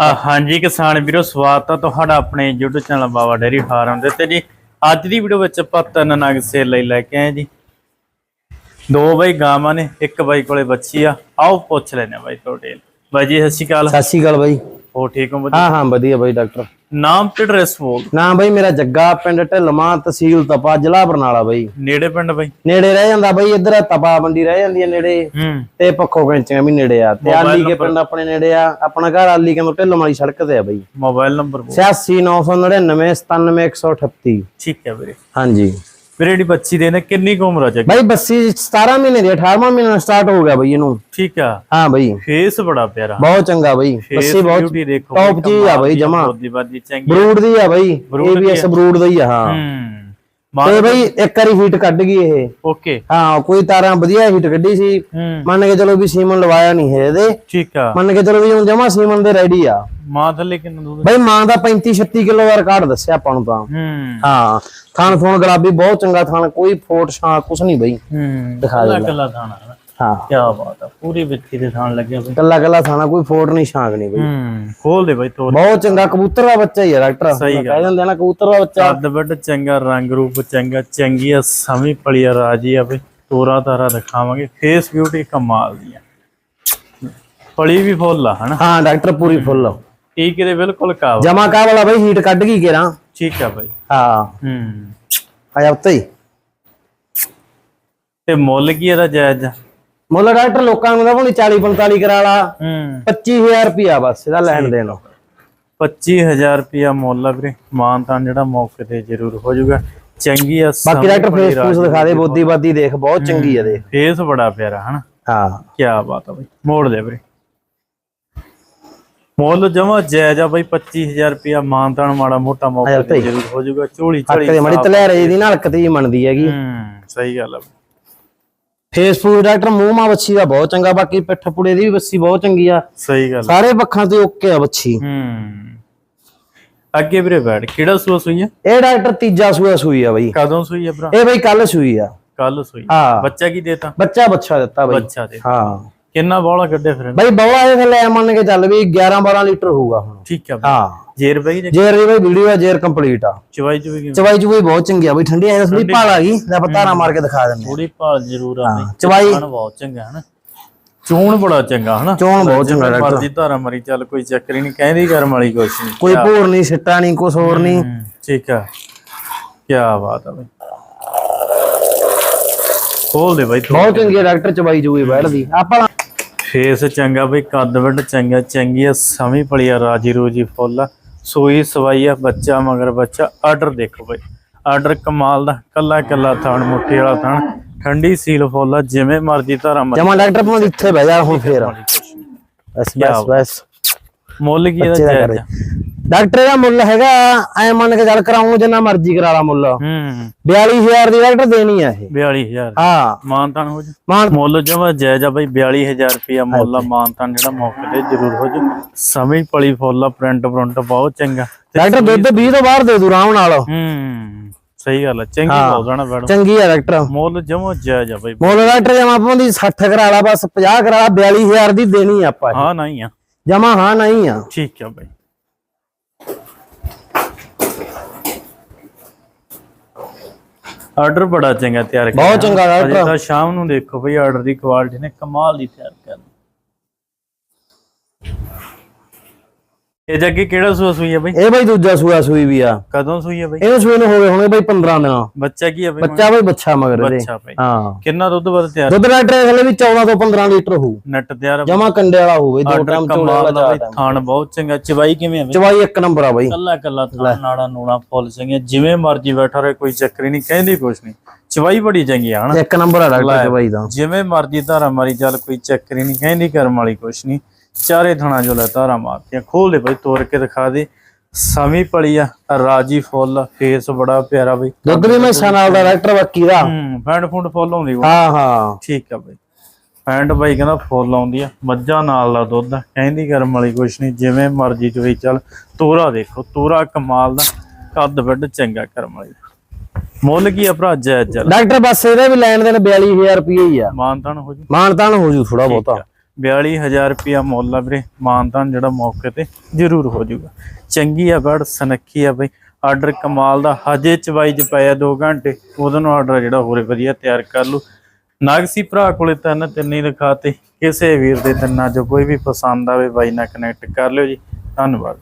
ਹਾਂਜੀ ਕਿਸਾਨ ਵੀਰੋ ਸਵਾਗਤ ਹੈ ਤੁਹਾਡਾ ਆਪਣੇ YouTube channel Baba dairy farm ਦੇ ਤੇ ਜੀ। ਅੱਜ ਦੀ ਵੀਡੀਓ ਵਿੱਚ ਆਪਾਂ ਤਿੰਨ ਨਗ ਸੇਲ ਲਈ ਲੈ ਕੇ ਆਏ ਜੀ। ਦੋ ਬਾਈ ਗਾਵਾਂ ਨੇ ਇੱਕ ਬਾਈ ਕੋਲੇ ਬੱਚੀ ਆ। ਆਓ ਪੁੱਛ ਲੈਨੇ ਬਾਈ ਤੁਹਾਡੇ। ਬਾਈ ਜੀ ਸਤਿ ਸ਼੍ਰੀ ਅਕਾਲ। ਸਤਿ ਸ਼੍ਰੀ ਅਕਾਲ ਬਾਈ। ਹੋ ਠੀਕ ਹੋ ਵਧੀਆ? ਹਾਂ ਹਾਂ ਵਧੀਆ ਬਾਈ ਡਾਕਟਰ ਨਾਮ ਤੇ ਐਡਰੈਸ ਬੋਲ ਨਾ ਬਾਈ ਮੇਰਾ ਜੱਗਾ ਪਿੰਡ ਢਿਲਮਾ ਤਹਿਸੀਲ ਤਪਾ ਜ਼ਿਲ੍ਹਾ ਬਰਨਾਲਾ ਬਾਈ। ਨੇੜੇ ਪਿੰਡ ਬਾਈ? ਨੇੜੇ ਰਹਿ ਜਾਂਦਾ ਬਾਈ ਇੱਧਰ ਤਪਾ ਮੰਡੀ ਰਹਿ ਜਾਂਦੀ ਹੈ ਨੇੜੇ। ਹੂੰ। ਤੇ ਪੱਖੋ ਕੈਂਚੀਆਂ ਵੀ ਨੇੜੇ ਆ। ਤੇ ਆਲੀ ਕੇ ਪਿੰਡ ਆਪਣੇ ਨੇੜੇ ਆ। ਆਪਣਾ ਘਰ ਆਲੀ ਕੇ ਢਿਲਮਾ ਵਾਲੀ ਸੜਕ ਤੇ ਆ ਬਾਈ। ਮੋਬਾਈਲ ਨੰਬਰ ਬੋਲ 86999 97138 ਠੀਕ ਹੈ ਵੀਰੇ। ਹਾਂਜੀ। ਵੀਰੇ ਜਿਹੜੀ ਬੱਚੀ ਦੇ ਨੇ ਕਿੰਨੀ ਕੁ ਉਮਰ ਆ ਜੱਗੀ? ਬਾਈ ਬੱਸੀ 17 ਮਹੀਨੇ ਦੀ 18ਵਾਂ ਮਹੀਨਾ ਸਟਾਰਟ ਹੋ ਗਿਆ ਬਾਈ ਇਹਨੂੰ। ਠੀਕ ਆ। ਹਾਂ ਬਾਈ। ਫੇਸ ਬੜਾ ਪਿਆਰਾ। ਬਹੁਤ ਚੰਗਾ ਬਾਈ। ਬੱਸੀ ਬਹੁਤ ਬਿਊਟੀ ਦੇਖੋ ਟੌਪ ਚੀਜ਼ ਆ ਬਾਈ ਜਮਾ। ਬਰੂਡ ਦੀ ਆ ਬਾਈ। ਏਬੀਐਸ ਬਰੂਡ ਦਾ ਹੀ ਆ ਹੂੰ। ਤੇ ਬਾਈ ਇੱਕ ਵਾਰੀ ਹੀਟ ਕੱਢ ਗਈ ਇਹ। ਓਕੇ। ਹਾਂ ਕੋਈ ਤਾਰਾਂ ਵਧੀਆ ਹੀਟ ਕੱਢੀ ਸੀ। ਮੰਨ ਕੇ ਚਲੋ ਵੀ ਸੀਮਨ ਲਵਾਇਆ ਨਹੀਂ ਹੈ ਇਹਦੇ। ਠੀਕ ਆ। ਮੰਨ ਕੇ ਚਲੋ ਵੀ ਹੁਣ ਜਮਾ ਸੀਮਨ ਦੇ ਰੈਡੀ ਆ। ਮਾਂ ਥੱਲੇ ਕਿੰਨਾ ਦੁੱਧ? ਬਈ ਮਾਂ ਦਾ 35 36 ਕਿਲੋ ਦਾ ਰਿਕਾਰਡ ਦੱਸਿਆ ਆਪਾਂ ਨੂੰ ਤਾਂ। ਹੂੰ। ਥਣ ਥਣ ਗੁਲਾਬੀ ਬਹੁਤ ਚੰਗਾ ਥਣ ਕੋਈ ਫੋਟ ਛਾਂ ਕੁਛ ਨਹੀਂ ਬਈ। ਹੂੰ। ਦਿਖਾ ਦੇ ਕੱਲਾ ਥਾਣਾ ਹੈ। ਕੀ ਬਾਤ ਆ ਪੂਰੀ ਵਿੱਥੀ ਦੇ ਥਾਣ ਲੱਗਿਆ ਬਈ ਕੱਲਾ ਕੱਲਾ ਥਾਣਾ ਕੋਈ ਫੋਟ ਨਹੀਂ ਛਾਂਗ ਨਹੀਂ ਬਈ। ਹੂੰ ਖੋਲ ਦੇ ਬਈ ਤੋਰ ਬਹੁਤ ਚੰਗਾ ਕਬੂਤਰ ਦਾ ਬੱਚਾ ਹੀ ਆ ਡਾਕਟਰ। ਸਹੀ। ਕਹਿ ਆ ਨਾ ਕਬੂਤਰ ਦਾ ਬੱਚਾ। ਕੱਦ ਵੱਡ ਚੰਗਾ ਰੰਗ ਰੂਪ ਚੰਗਾ ਚੰਗੀ ਆ ਸਮੀ ਪਲੀ ਆ ਰਾਜੀ ਆ ਬਈ। ਤੋਰਾ ਤਾਰਾ ਦਿਖਾਵਾਂਗੇ। ਫੇਸ ਬਿਊਟੀ ਕਮਾਲ ਦੀ ਆ। ਪਲੀ ਵੀ ਫੁੱਲ ਆ ਹਨਾ? ਹਾਂ ਡਾਕਟਰ ਪੂਰੀ ਫੁੱਲ। ਟੀਕੇ ਦੇ ਬਿਲਕੁਲ ਕਾਬ ਜਮਾ ਕਾ ਵਾਲਾ ਬਈ ਹੀਟ ਕੱਢ ਗਈ ਕੇਰਾ। ਠੀਕ ਆ ਬਈ। ਹਾਂ। ਹੂੰ। ਆਇਆ ਉੱਤੇ ਹੀ। ਤੇ ਮੁੱਲ ਕੀ ਇਹਦਾ ਜਾਇਜ਼? ਆ? ਮੁੱਲ ਡਾਕਟਰ ਲੋਕਾਂ ਨੂੰ ਦਾ ਭੁਣੀ 40 45 ਕਰਾ ਲਾ। ਹੂੰ। 25000 ਰੁਪਿਆ ਬਸ ਇਹਦਾ ਲੈਣ ਦੇਣ। 25000 ਰੁਪਿਆ ਮੁੱਲ ਆ ਵੀਰੇ। ਮਾਨ ਤਾਂ ਜਿਹੜਾ ਮੌਕੇ ਤੇ ਜ਼ਰੂਰ ਹੋ ਜਾਊਗਾ। ਚੰਗੀ ਆ ਬਾਕੀ ਡਾਕਟਰ ਫੇਸ ਫੂਸ ਦਿਖਾ ਦੇ ਬੋਦੀ ਬਾਦੀ ਦੇਖ ਬਹੁਤ ਚੰਗੀ ਆ ਦੇਖ। ਫੇਸ ਬੜਾ ਪਿਆਰਾ ਹਨਾ? ਹਾਂ। ਕੀ ਬਾਤ ਆ ਬਈ। ਮੋੜ ਦੇ ਵੀਰੇ। ਮੁੱਲ ਜਮਾ ਜਾਇਜ਼ ਆ ਬਈ 25000 ਰੁਪਿਆ ਮਾਨ ਤਾਂ ਮਾੜਾ ਮੋਟਾ ਮੌਕੇ ਤੇ ਜ਼ਰੂਰ ਹੋ ਜਾਊਗਾ। ਝੋਲੀ ਝੋਲੀ ਕਦੇ ਮੜੀ ਤਲੇਰੇ ਦੀ ਨਾਲ ਕਤੀ ਮੰਨਦੀ ਹੈਗੀ। ਹੂੰ ਸਹੀ ਗੱਲ ਆ। ਫੇਸ ਫੂਸ ਡਾਕਟਰ ਮੂੰਹ ਬੱਛੀ ਦਾ ਬਹੁਤ ਚੰਗਾ ਬਾਕੀ ਪਿੱਠ ਪੁੜੇ ਦੀ ਵੀ ਬੱਛੀ ਬਹੁਤ ਚੰਗੀ ਆ। ਸਹੀ ਗੱਲ ਸਾਰੇ ਪੱਖਾਂ ਤੇ ਓਕੇ ਆ ਬੱਛੀ ਹੂੰ। ਅੱਗੇ ਵੀਰੇ ਬੈਠ ਕਿਹੜਾ ਸੂਆ ਸੂਈ ਆ ਇਹ ਡਾਕਟਰ ਤੀਜਾ ਸੂਆ ਸੂਈ ਆ ਬਈ। ਕਦੋਂ ਸੂਈ ਆ ਭਰਾ? ਇਹ ਬਈ ਕੱਲ ਸੂਈ ਆ। ਕੱਲ ਸੂਈ। ਹਾਂ। ਬੱਚਾ ਕੀ ਦੇਤਾ? ਬੱਚਾ ਬੱਚਾ ਦਿੱਤਾ ਬਈ। ਬੱਚਾ ਦੇ ਹਾਂ। ਕਿੰਨਾ ਬੋਲਾ ਕੱਢਿਆ ਫਿਰ ਇਹਨੇ? ਬਈ ਬੌਲਾ ਇਹ ਥੱਲੇ ਐਂ ਮੰਨ ਕੇ ਚੱਲ ਵੀ 11 12 ਲੀਟਰ ਹੋਊਗਾ ਹੁਣ। ਠੀਕ ਆ ਬਈ। ਹਾਂ। ਜੇਰ ਬਈ ਨੇ? ਜੇਰ ਦੀ ਬਈ ਵੀਡੀਓ ਆ ਜੇਰ ਕੰਪਲੀਟ ਆ। ਚਵਾਈ ਚੁਈ ਕਿਵੇਂ? ਚਵਾਈ ਚੁਵਾਈ ਬਹੁਤ ਚੰਗੀ ਆ ਬਈ ਠੰਡੀ ਐ ਥੋੜੀ ਭਾਲ ਆ ਗਈ ਲੈ ਆਪਾਂ ਧਾਰਾ ਮਾਰ ਕੇ ਦਿਖਾ ਦਿੰਦੇ ਥੋੜੀ ਭਾਲ ਜ਼ਰੂਰ ਆ ਬਈ। ਚਵਾਈ ਚੋਣ ਬਹੁਤ ਚੰਗਾ ਹਨਾ? ਚੋਣ ਬੜਾ ਚੰਗਾ ਹਨਾ? ਚੋਣ ਬਹੁਤ ਚੰਗਾ ਜਿਵੇਂ ਡਾਕਟਰ। ਮਰਜ਼ੀ ਧਾਰਾ ਮਰੀ ਚੱਲ ਕੋਈ ਚੱਕਰ ਹੀ ਨਹੀਂ ਕਹਿੰਦੀ ਕਰਮ ਵਾਲੀ ਕੁਛ ਨਹੀਂ ਕੋਈ ਭੋਰ ਨਹੀਂ ਸਿੱਟਾ ਨਹੀਂ ਕੁਛ ਹੋਰ ਨਹੀਂ। ਠੀਕ ਆ। ਕੀ ਬਾਤ ਆ ਬਈ। ਖੋਲ ਦੇ ਬਈ ਬਹੁਤ ਚੰਗੀ ਆ ਡਾਕਟਰ ਚਵਾਈ ਚੁਵਾਈ ਬੈਠਦੀ ਆਪਾਂ ਫੇਸ ਚੰਗਾ ਬਈ ਕੱਦ ਵੱਡ ਚੰਗਾ ਚੰਗੀ ਆ ਸਮੀ ਪਲੀ ਆ ਰਾਜੀ ਰੋਜੀ ਫੁੱਲ ਸੋਈ ਸਵਾਈ ਆ ਬੱਚਾ ਮਗਰ ਬੱਚਾ ਆਰਡਰ ਦੇਖੋ ਬਈ। ਆਰਡਰ ਕਮਾਲ ਦਾ ਕੱਲਾ ਕੱਲਾ ਥਾਣ ਮੁੱਠੀ ਵਾਲਾ ਥਾਣ ਠੰਡੀ ਸੀਲ ਫੁੱਲ ਆ ਜਿਵੇਂ ਮਰਜ਼ੀ ਧਾਰਾ ਮਰ ਜਮਾ ਡਾਕਟਰ ਭਾਵੇਂ ਇੱਥੇ ਬਹਿ ਜਾ ਹੁਣ ਫੇਰ। ਬਸ ਬਸ ਬਸ। ਮੁੱਲ ਕੀ ਇਹਦਾ ਜਾਇਜ਼? ਡਾਕਟਰ ਦਾ ਮੁੱਲ ਹੈਗਾ ਐ ਮੰਨ ਕੇ ਚੱਲ ਕਰਾਉਂ ਜਿੰਨਾ ਮਰਜ਼ੀ ਕਰਾ ਲਾ ਮੁੱਲ। ਹੂੰ। 42000 ਦੀ ਡਾਕਟਰ ਦੇਣੀ ਆ ਇਹ। 42000 ਹਾਂ। ਮਾਨਤਾਨ ਹੋ ਜਾ ਮੁੱਲ ਜਮਾ ਜਾਇਜ਼ ਆ ਬਈ 42000 ਰੁਪਿਆ ਮੁੱਲ ਆ ਮਾਨਤਾਨ ਜਿਹੜਾ ਮੌਕੇ ਤੇ ਜ਼ਰੂਰ ਹੋ ਜੂ ਸਮਝ ਪਲੀ ਫੁੱਲ ਆ ਪ੍ਰਿੰਟ ਪ੍ਰਿੰਟ ਬਹੁਤ ਚੰਗਾ। ਡਾਕਟਰ ਦੁੱਧ 20 ਤੋਂ ਬਾਹਰ ਦੇ ਦੂ ਆਰਾਮ ਨਾਲ। ਹੂੰ ਸਹੀ ਗੱਲ ਆ ਚੰਗੀ ਬਹੁਤ ਜਾਣਾ ਮੈਡਮ। ਚੰਗੀ ਆ ਡਾਕਟਰ। ਮੁੱਲ ਜਮਾ ਜਾਇਜ਼ ਆ ਬਈ। ਮੁੱਲ ਡਾਕਟਰ ਜਮਾ ਆਪਾਂ ਦੀ 60 ਕਰਾ ਲਾ ਬਸ 50 ਕਰਾ ਲਾ 42000 ਦੀ ਦੇਣੀ ਆ ਆਪਾਂ ਹਾਂ ਨਹੀਂ ਆ। ਜਮਾ ਹਾਂ ਨਹੀਂ ਆ। ਠੀਕ ਆ ਬਈ। ਆਰਡਰ ਬੜਾ ਚੰਗਾ ਤਿਆਰ ਕੀਤਾ ਬਹੁਤ ਚੰਗਾ। ਤਾਂ ਸ਼ਾਮ ਨੂੰ ਦੇਖੋ ਬਈ ਆਰਡਰ ਦੀ ਕੁਆਲਿਟੀ ਨੇ ਕਮਾਲ ਦੀ ਤਿਆਰ ਕਰ ਇਹ ਜੱਗੀ ਕਿਹੜਾ ਸੂਆ ਸੂਈ ਹੈ ਬਈ? ਇਹ ਬਈ ਦੂਜਾ ਸੂਆ ਸੂਈ ਵੀ ਆ। ਕਦੋਂ ਸੂਈ ਹੈ ਬਈ? ਇਹਨੂੰ ਸੂਏ ਨੂੰ ਹੋ ਗਏ ਹੋਣੇ ਬਈ 15 ਦਿਨ। ਬੱਚਾ ਕੀ ਹੈ ਬਈ? ਬੱਚਾ ਬਈ ਬੱਚਾ ਮਗਰ ਇਹਦੇ। ਬੱਚਾ ਬਈ। ਹਾਂ। ਕਿੰਨਾ ਦੁੱਧ ਵੱਧ ਤਿਆਰ? ਦੁੱਧ ਡਾਕਟਰ ਥੱਲੇ ਵੀ 14 ਤੋਂ 15 ਲੀਟਰ ਹੋਊ। ਨੈਟ ਤਿਆਰ ਜਮਾ ਕੰਡੇ ਵਾਲਾ ਹੋਵੇ ਦੋ ਆਰਡਰ ਟਾਈਮ ਚੋਲੇ ਵਾਲਾ ਦਾ ਥਾਣ ਬਹੁਤ ਚੰਗਾ। ਚਵਾਈ ਕਿਵੇਂ ਬਈ? ਚਵਾਈ ਇੱਕ ਨੰਬਰ ਆ ਬਈ। ਕੱਲਾ ਕੱਲਾ ਥਾਣ ਨਾੜਾ ਨੂੜਾ ਫੁੱਲ ਚੰਗੇ ਜਿਵੇਂ ਮਰਜ਼ੀ ਬੈਠਾ ਰਹੇ ਕੋਈ ਚੱਕਰ ਨਹੀਂ ਕਹਿੰਦੀ ਕੁਛ ਨਹੀਂ। ਚਵਾਈ ਬੜੀ ਚੰਗੀ ਆ ਹਨਾ? ਇੱਕ ਨੰਬਰ ਆ ਡਾਕਟਰ ਚਵਾਈ ਦਾ। ਜਿਵੇਂ ਮਰਜ਼ੀ ਧਾਰਾ ਮਾਰੀ ਚੱਲ ਕੋਈ ਚੱਕਰ ਨਹੀਂ ਕਹਿੰਦੀ ਕਰਮ ਵਾਲੀ ਕੁਛ ਨਹੀਂ। ਚਾਰੇ ਥਣਾ ਜੋ ਲੈ ਧਾਰਾ ਮਾਰਤੀਆਂ। ਖੋਲ ਦੇ ਬਈ ਤੋੜ ਕੇ ਦਿਖਾ ਦੇ। ਸਮੀ ਪਲੀ ਆ ਰਾਜੀ ਫੁੱਲ ਫੇਸ ਬੜਾ ਪਿਆਰਾ ਬਈ। ਦੁੱਧ ਵੀ ਮੈਂ ਨਾਲ ਦਾ ਡਾਕਟਰ ਬੱਕੀ ਦਾ। ਹੂੰ ਫੈਂਡ ਫੁੰਡ ਫੁੱਲ ਆਉਂਦੀ ਵਾ। ਹਾਂ ਹਾਂ। ਠੀਕ ਆ ਬਈ। ਫੈਂਡ ਬਾਈ ਕਹਿੰਦਾ ਫੁੱਲ ਆਉਂਦੀ ਆ ਮੱਝਾਂ ਨਾਲ ਦਾ ਦੁੱਧ ਕਹਿੰਦੀ ਕਰਮ ਵਾਲੀ ਕੁਛ ਨਹੀਂ ਜਿਵੇਂ ਮਰਜ਼ੀ ਚੋਈ ਚੱਲ ਤੋਰਾ ਦੇਖੋ ਤੋਰਾ ਕਮਾਲ ਦਾ ਕੱਦ ਵੱਡ ਚੰਗਾ ਕਰਮ ਵਾਲੀ। ਮੁੱਲ ਕੀ ਆ ਭਰਾ ਜਾਇਜ਼ ਚੱਲ ਡਾਕਟਰ ਬਸ ਇਹਦਾ ਵੀ ਲੈਣ ਦੇਣ 42000 ਰੁਪਏ ਹੀ ਆ। ਮਾਨਤਾਨ ਹੋ ਜੀ। ਮਾਨਤਾਨ ਹੋ ਜੂ ਥੋੜਾ ਬਹੁਤਾ। 42000 ਰੁਪਿਆ ਮੁੱਲ ਆ ਵੀਰੇ ਮਾਨਤਾਨ ਜਿਹੜਾ ਮੌਕੇ ਤੇ ਜ਼ਰੂਰ ਹੋ ਜਾਊਗਾ। ਚੰਗੀ ਆ ਬੜ, ਸਨੱਖੀ ਆ ਬਈ। ਆਰਡਰ ਕਮਾਲ ਦਾ, ਹਜੇ ਚਵਾਈ ਚ ਪਿਆ 2 ਘੰਟੇ, ਉਹਦੋਂ ਨੂੰ ਆਰਡਰ ਜਿਹੜਾ ਹੋਰੇ ਵਧੀਆ ਤਿਆਰ ਕਰ ਲੂ ਨਾਗਸੀ ਭਰਾ ਕੋਲੇ ਤਿੰਨ ਤਿੰਨ ਹੀ ਦਿਖਾਤੇ ਕਿਸੇ ਵੀਰ ਦੇ ਤਿੰਨਾਂ ਜੋ ਕੋਈ ਵੀ ਪਸੰਦ ਆਵੇ ਬਾਈ ਨਾਲ ਕਨੈਕਟ ਕਰ ਲਿਓ ਜੀ। ਧੰਨਵਾਦ।